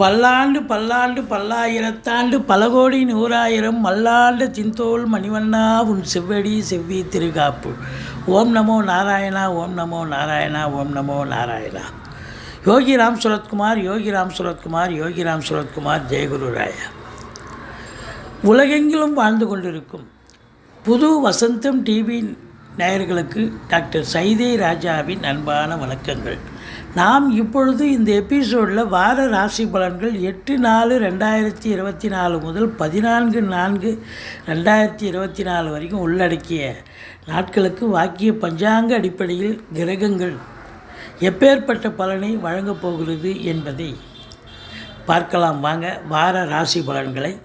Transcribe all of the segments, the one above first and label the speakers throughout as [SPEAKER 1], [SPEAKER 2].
[SPEAKER 1] பல்லாண்டு பல்லாண்டு பல்லாயிரத்தாண்டு பல கோடி நூறாயிரம் மல்லாண்டு சிந்தோல் மணிவண்ணா உன் செவ்வடி செவ்வி திருகாப்பு. ஓம் நமோ நாராயணா ஓம் நமோ நாராயணா ஓம் நமோ நாராயணா. யோகி ராம் சுரத்குமார் யோகி ராம் சுரத்குமார் யோகி ராம் சுரத்குமார் ஜெயகுரு ராயா. உலகெங்கிலும் வாழ்ந்து கொண்டிருக்கும் புது வசந்தம் டிவி நேயர்களுக்கு டாக்டர் சைதே ராஜாவின் அன்பான வணக்கங்கள். நாம் இப்பொழுது இந்த எபிசோடில் வார ராசி பலன்கள் எட்டு நாலு ரெண்டாயிரத்தி இருபத்தி நாலு முதல் பதினான்கு நான்கு ரெண்டாயிரத்தி இருபத்தி நாலு வரைக்கும் உள்ளடக்கிய நாட்களுக்கு வாக்கிய பஞ்சாங்க அடிப்படையில் கிரகங்கள் எப்பேற்பட்ட பலனை வழங்கப் போகிறது என்பதை பார்க்கலாம். வாங்க வார ராசி பலன்களை.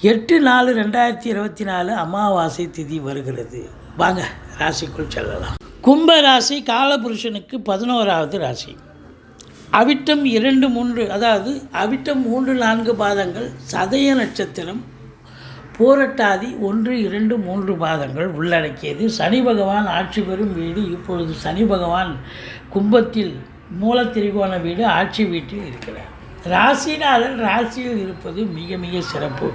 [SPEAKER 1] எட்டு நாலு ரெண்டாயிரத்தி இருபத்தி நாலு அமாவாசை திதி வருகிறது. வாங்க. ராசிக்குள் செல்லலாம். கும்ப ராசி காலபுருஷனுக்கு பதினோராவது ராசி. அவிட்டம் இரண்டு மூன்று அதாவது அவிட்டம் மூன்று நான்கு பாதங்கள் சதய நட்சத்திரம் போரட்டாதி ஒன்று இரண்டு மூன்று பாதங்கள் உள்ளடக்கியது. சனி பகவான் ஆட்சி பெறும் வீடு. இப்பொழுது சனி பகவான் கும்பத்தில் மூலத்திரிகோண வீடு ஆட்சி வீட்டில் இருக்கிறார். ராசிநாதன் ராசியில் இருப்பது மிக மிக சிறப்பு.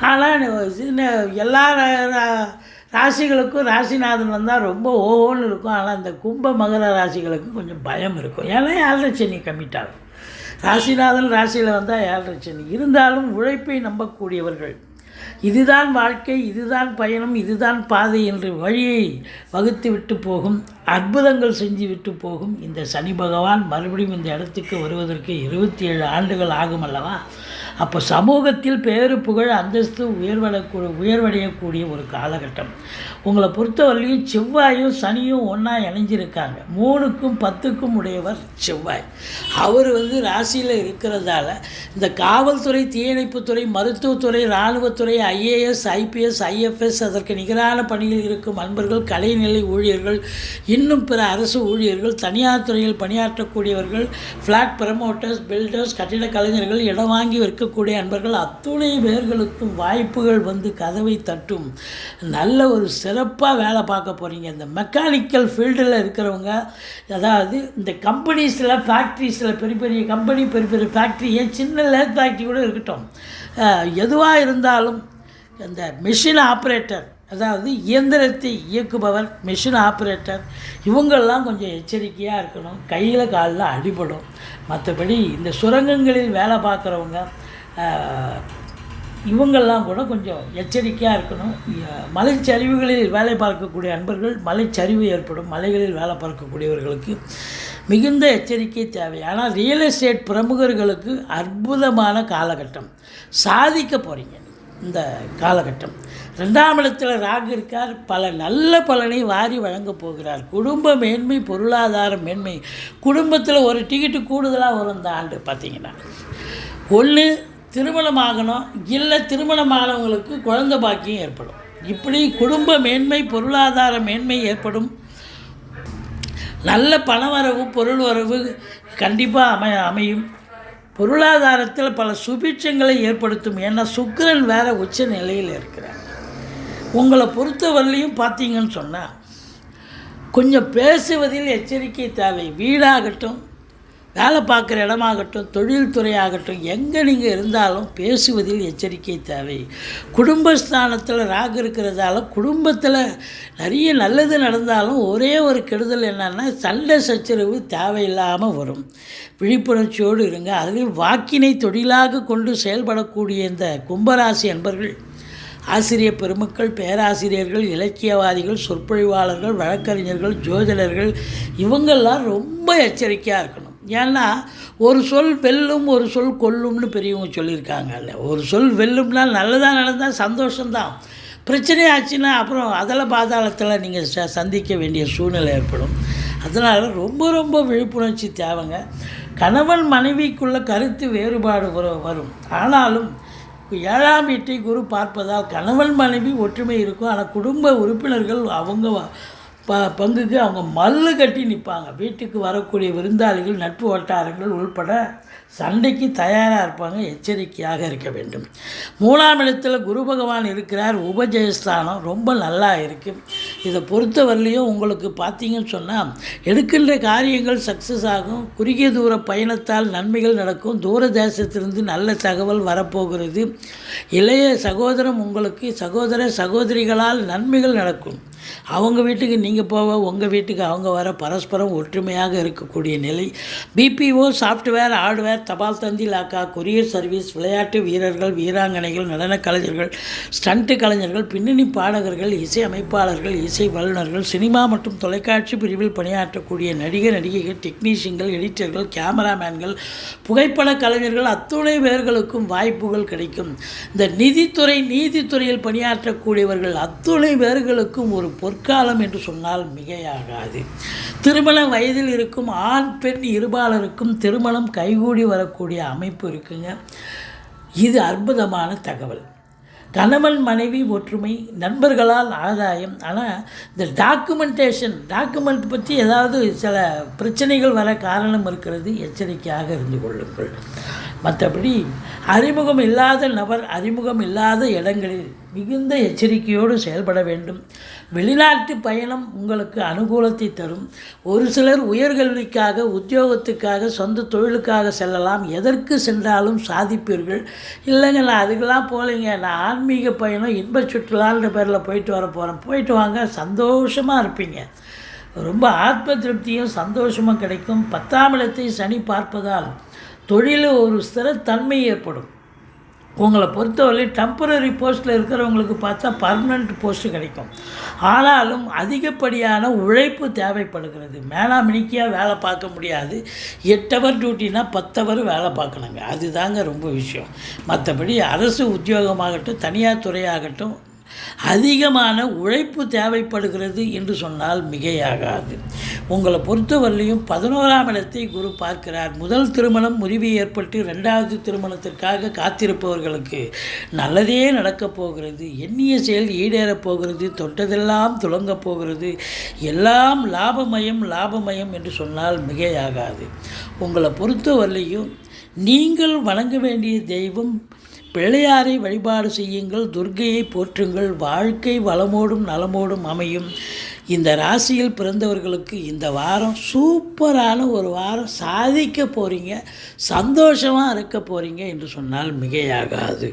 [SPEAKER 1] ஆனால் எல்லா ரா- ராசிகளுக்கும் ராசிநாதன் வந்தால் ரொம்ப ஓஹோன்னு இருக்கும். ஆனால் இந்த கும்ப மகர ராசிகளுக்கு கொஞ்சம் பயம் இருக்கும். ஏன்னா ஏழரை சனி கம்மிட்டாகும் ராசிநாதன் ராசியில் வந்தால் ஏழரை சனி இருந்தாலும் உழைப்பை நம்பக்கூடியவர்கள். இதுதான் வாழ்க்கை இதுதான் பயணம் இதுதான் பாதை என்று வழியை வகுத்து விட்டு போகும் அற்புதங்கள் செஞ்சு விட்டு போகும் இந்த சனி பகவான் மறுபடியும் இந்த இடத்துக்கு வருவதற்கு இருபத்தி ஏழு ஆண்டுகள் ஆகும் அல்லவா? அப்போ சமூகத்தில் பேரு புகழ் அந்தஸ்து உயர்வடக்கூட உயர்வடையக்கூடிய ஒரு காலகட்டம். உங்களை பொறுத்தவரையிலையும் செவ்வாயும் சனியும் ஒன்றா இணைஞ்சிருக்காங்க. மூணுக்கும் பத்துக்கும் உடையவர் செவ்வாய். அவர் வந்து ராசியில் இருக்கிறதால இந்த காவல்துறை தீயணைப்புத்துறை மருத்துவத்துறை இராணுவத்துறை ஐஏஎஸ் ஐபிஎஸ் ஐஎஃப்எஸ் அதற்கு நிகரான பணியில் இருக்கும் அன்பர்கள் கலைநிலை ஊழியர்கள் இன்னும் பிற அரசு ஊழியர்கள் தனியார் துறையில் பணியாற்றக்கூடியவர்கள் ஃப்ளாட் ப்ரமோட்டர்ஸ் பில்டர்ஸ் கட்டிடக் கலைஞர்கள் இடம் வாங்கி விற்கக்கூடிய அன்பர்கள் அத்துணை பேர்களுக்கும் வாய்ப்புகள் வந்து கதவை தட்டும். நல்ல ஒரு சிறப்பாக வேலை பார்க்க போகிறீங்க இந்த மெக்கானிக்கல் ஃபீல்டில் இருக்கிறவங்க அதாவது இந்த கம்பெனிஸில் ஃபேக்ட்ரிஸில் பெரிய பெரிய கம்பெனி பெரிய பெரிய ஃபேக்ட்ரி ஏன் சின்ன லேத் ஃபேக்ட்ரி கூட இருக்கட்டும். எதுவாக இருந்தாலும் இந்த மெஷின் ஆப்ரேட்டர் அதாவது இயந்திரத்தை இயக்குபவர் மிஷின் ஆப்ரேட்டர் இவங்கள்லாம் கொஞ்சம் எச்சரிக்கையாக இருக்கணும். கையில் காலில் அடிபடும். மற்றபடி இந்த சுரங்கங்களில் வேலை பார்க்குறவங்க இவங்கள்லாம் இவங்கெல்லாம் கூட கொஞ்சம் எச்சரிக்கையாக இருக்கணும். மலைச்சரிவுகளில் வேலை பார்க்கக்கூடிய அன்பர்கள் மலைச்சரிவு ஏற்படும். மலைகளில் வேலை பார்க்கக்கூடியவர்களுக்கு மிகுந்த எச்சரிக்கை தேவை. ஆனால் ரியல் எஸ்டேட் பிரமுகர்களுக்கு அற்புதமான காலகட்டம். சாதிக்க போகிறீங்க இந்த காலகட்டம். ரெண்டாம் இடத்தில் ராகு இருக்கார். பல நல்ல பலனை வாரி வழங்கப் போகிறார். குடும்ப மேன்மை பொருளாதார மேன்மை. குடும்பத்தில் ஒரு டிக்கெட்டு கூடுதலாக வரும் இந்த ஆண்டு பார்த்தீங்கன்னா ஒன்று திருமணமாகணும். இல்லை திருமணமானவங்களுக்கு குழந்தை பாக்கியம் ஏற்படும். இப்படி குடும்ப மேன்மை பொருளாதார மேன்மை ஏற்படும். நல்ல பணவரவு பொருள் வரவு கண்டிப்பாக அமை அமையும். பொருளாதாரத்தில் பல சுபிட்சங்களை ஏற்படுத்தும் ஏன்னா சுக்கிரன் வேற உச்ச நிலையில் இருக்கிறார். உங்களை பொறுத்தவரையிலையும் பார்த்தீங்கன்னு சொன்னால் கொஞ்சம் பேசுவதில் எச்சரிக்கை தேவை. வீடாகட்டும் வேலை பார்க்குற இடமாகட்டும் தொழில்துறை ஆகட்டும் எங்கே நீங்கள் இருந்தாலும் பேசுவதில் எச்சரிக்கை தேவை. குடும்பஸ்தானத்தில் ராகு இருக்கிறதால குடும்பத்தில் நிறைய நல்லது நடந்தாலும் ஒரே ஒரு கெடுதல் என்னென்னா சண்டை சச்சரவு தேவையில்லாமல் வரும். விழிப்புணர்ச்சியோடு இருங்க. அதில் வாக்கினை தொழிலாக கொண்டு செயல்படக்கூடிய இந்த கும்பராசி அன்பர்கள் ஆசிரியர் பெருமக்கள் பேராசிரியர்கள் இலக்கியவாதிகள் சொற்பொழிவாளர்கள் வழக்கறிஞர்கள் ஜோதிடர்கள் இவங்கெல்லாம் ரொம்ப எச்சரிக்கையாக இருக்கணும். ஏன்னா ஒரு சொல் வெல்லும் ஒரு சொல் கொல்லும்னு பெரியவங்க சொல்லியிருக்காங்கல்ல. ஒரு சொல் வெல்லும்னா நல்லதாக நடந்தால் சந்தோஷம்தான். பிரச்சனை ஆச்சுன்னா அப்புறம் அதில் பாதாளத்தில் நீங்கள் ச சந்திக்க வேண்டிய சூழ்நிலை ஏற்படும். அதனால் ரொம்ப ரொம்ப விழிப்புணர்ச்சி தேவைங்க. கணவன் மனைவிக்குள்ள கருத்து வேறுபாடு வரும். ஆனாலும் ஏழாம் வீட்டை குரு பார்ப்பதால் கணவன் மனைவி ஒற்றுமை இருக்கும். ஆனால் குடும்ப உறுப்பினர்கள் அவங்க ப பங்குக்கு அவங்க மல்லு கட்டி நிற்பாங்க வீட்டுக்கு வரக்கூடிய விருந்தாளிகள் நட்பு வட்டாரங்கள் உள்பட சண்டைக்கு தயாராக இருப்பாங்க. எச்சரிக்கையாக இருக்க வேண்டும். மூணாம் இடத்தில் குரு பகவான் இருக்கிறார். உபஜயஸ்தானம் ரொம்ப நல்லா இருக்குது இதை பொறுத்தவரையிலையும் உங்களுக்கு பார்த்தீங்கன்னு சொன்னால் எடுக்கின்ற காரியங்கள் சக்ஸஸ் ஆகும். குறுகிய தூர பயணத்தால் நன்மைகள் நடக்கும். தூர தேசத்திலிருந்து நல்ல தகவல் வரப்போகிறது. இளைய சகோதரம் உங்களுக்கு சகோதர சகோதரிகளால் நன்மைகள் நடக்கும். அவங்க வீட்டுக்கு நீங்கள் போக உங்கள் வீட்டுக்கு அவங்க வர பரஸ்பரம் ஒற்றுமையாக இருக்கக்கூடிய நிலை. பிபிஓ சாஃப்ட்வேர் ஹார்ட்வேர் தபால் தந்தி லாக்கா கொரியர் சர்வீஸ் விளையாட்டு வீரர்கள் வீராங்கனைகள் நடனக் கலைஞர்கள் ஸ்டண்ட்டு கலைஞர்கள் பின்னணி பாடகர்கள் இசை அமைப்பாளர்கள் இசை வல்லுநர்கள் சினிமா மற்றும் தொலைக்காட்சி பிரிவில் பணியாற்றக்கூடிய நடிகர் நடிகைகள் டெக்னீஷியன்கள் எடிட்டர்கள் கேமராமேன்கள் புகைப்பட கலைஞர்கள் அத்துணை பேர்களுக்கும் வாய்ப்புகள் கிடைக்கும். இந்த நிதித்துறை நீதித்துறையில் பணியாற்றக்கூடியவர்கள் அத்துணை பேர்களுக்கும் ஒரு பொற்காலம் என்று சொன்னால் மிகையாகாது. திருமண வயதில் இருக்கும் ஆண் பெண் இருபாலருக்கும் திருமணம் கைகூடி வரக்கூடிய அமைப்பு இருக்குங்க. இது அற்புதமான தகவல். கணவன் மனைவி ஒற்றுமை நண்பர்களால் ஆதாயம். ஆனால் இந்த டாக்குமெண்டேஷன் டாக்குமெண்ட் பற்றி ஏதாவது சில பிரச்சனைகள் வர காரணம் இருக்கிறது எச்சரிக்கையாக இருந்து கொள்ளுங்கள். மற்றபடி அறிமுகம் இல்லாத நபர் அறிமுகம் இல்லாத இடங்களில் மிகுந்த எச்சரிக்கையோடு செயல்பட வேண்டும். வெளிநாட்டு பயணம் உங்களுக்கு அனுகூலத்தை தரும். ஒரு சிலர் உயர்கல்விக்காக உத்தியோகத்துக்காக சொந்த தொழிலுக்காக செல்லலாம். எதற்கு சென்றாலும் சாதிப்பீர்கள். இல்லைங்க நான் அதுக்கெல்லாம் போகலைங்க. நான் ஆன்மீக பயணம் இன்ப சுற்றுலான்ற பேரில் போயிட்டு வர போகிறேன் போயிட்டு வாங்க சந்தோஷமாக இருப்பீங்க. ரொம்ப ஆத்ம திருப்தியும் சந்தோஷமும் கிடைக்கும். பத்தாம் இடத்தை சனி பார்ப்பதால் தொழிலில் ஒரு ஸ்திரத்தன்மை ஏற்படும். உங்களை பொறுத்தவரை டெம்பரரி போஸ்ட்டில் இருக்கிறவங்களுக்கு பார்த்தா பர்மனண்ட் போஸ்ட்டு கிடைக்கும். ஆனாலும் அதிகப்படியான உழைப்பு தேவைப்படுகிறது. மேலாமினிக்கியாக வேலை பார்க்க முடியாது. எட்டு ஹவர் டியூட்டினா பத்து ஹவர் வேலை பார்க்கணுங்க. அதுதாங்க ரொம்ப விஷயம். மற்றபடி அரசு உத்தியோகமாகட்டும் தனியார் துறையாகட்டும் அதிகமான உழைப்பு தேவைப்படுகிறது என்று சொன்னால் மிகையாகாது. உங்களை பொறுத்தவரையிலையும் பதினோராம் இடத்தை குரு பார்க்கிறார். முதல் திருமணம் முறிவு ஏற்பட்டு ரெண்டாவது திருமணத்திற்காக காத்திருப்பவர்களுக்கு நல்லதே நடக்கப் போகிறது. எண்ணிய செயல் ஈடேறப் போகிறது. தொட்டதெல்லாம் துளங்கப் போகிறது. எல்லாம் லாபமயம் லாபமயம் என்று சொன்னால் மிகையாகாது. உங்களை பொறுத்தவரையிலையும் நீங்கள் வணங்க வேண்டிய தெய்வம் பிள்ளையாரை வழிபாடு செய்யுங்கள் துர்கையை போற்றுங்கள் வாழ்க்கை வளமோடும் நலமோடும் அமையும். இந்த ராசியில் பிறந்தவர்களுக்கு இந்த வாரம் சூப்பரான ஒரு வாரம் சாதிக்க போகிறீங்க சந்தோஷமாக இருக்க போகிறீங்க என்று சொன்னால் மிகையாகாது.